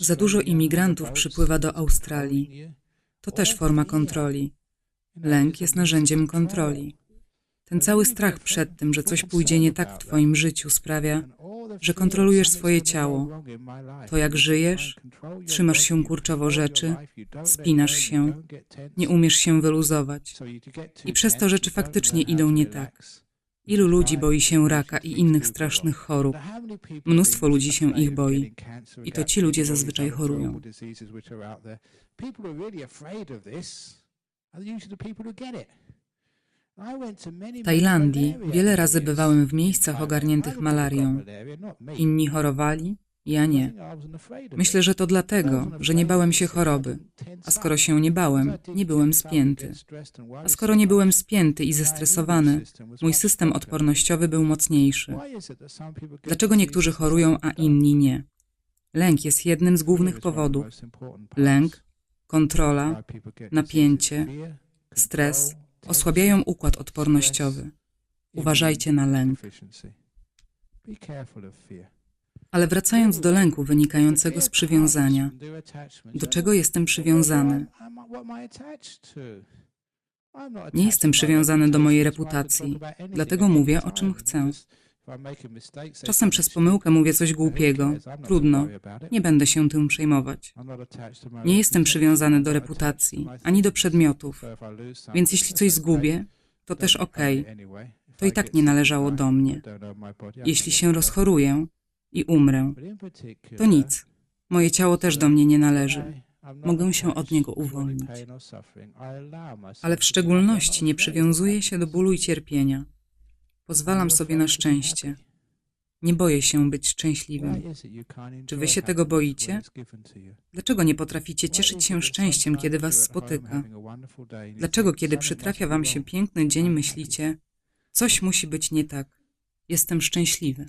Za dużo imigrantów przypływa do Australii. To też forma kontroli. Lęk jest narzędziem kontroli. Ten cały strach przed tym, że coś pójdzie nie tak w Twoim życiu, sprawia, że kontrolujesz swoje ciało. To jak żyjesz, trzymasz się kurczowo rzeczy, spinasz się, nie umiesz się wyluzować. I przez to rzeczy faktycznie idą nie tak. Ilu ludzi boi się raka i innych strasznych chorób? Mnóstwo ludzi się ich boi. I to ci ludzie zazwyczaj chorują. W Tajlandii wiele razy bywałem w miejscach ogarniętych malarią. Inni chorowali, ja nie. Myślę, że to dlatego, że nie bałem się choroby. A skoro się nie bałem, nie byłem spięty. A skoro nie byłem spięty i zestresowany, mój system odpornościowy był mocniejszy. Dlaczego niektórzy chorują, a inni nie? Lęk jest jednym z głównych powodów. Lęk, kontrola, napięcie, stres osłabiają układ odpornościowy. Uważajcie na lęk. Ale wracając do lęku wynikającego z przywiązania, do czego jestem przywiązany? Nie jestem przywiązany do mojej reputacji, dlatego mówię o czym chcę. Czasem przez pomyłkę mówię coś głupiego. Trudno, nie będę się tym przejmować. Nie jestem przywiązany do reputacji, ani do przedmiotów, więc jeśli coś zgubię, to też okej. To i tak nie należało do mnie. Jeśli się rozchoruję i umrę, to nic. Moje ciało też do mnie nie należy. Mogę się od niego uwolnić. Ale w szczególności nie przywiązuję się do bólu i cierpienia. Pozwalam sobie na szczęście. Nie boję się być szczęśliwym. Czy wy się tego boicie? Dlaczego nie potraficie cieszyć się szczęściem, kiedy was spotyka? Dlaczego, kiedy przytrafia wam się piękny dzień, myślicie, coś musi być nie tak? Jestem szczęśliwy.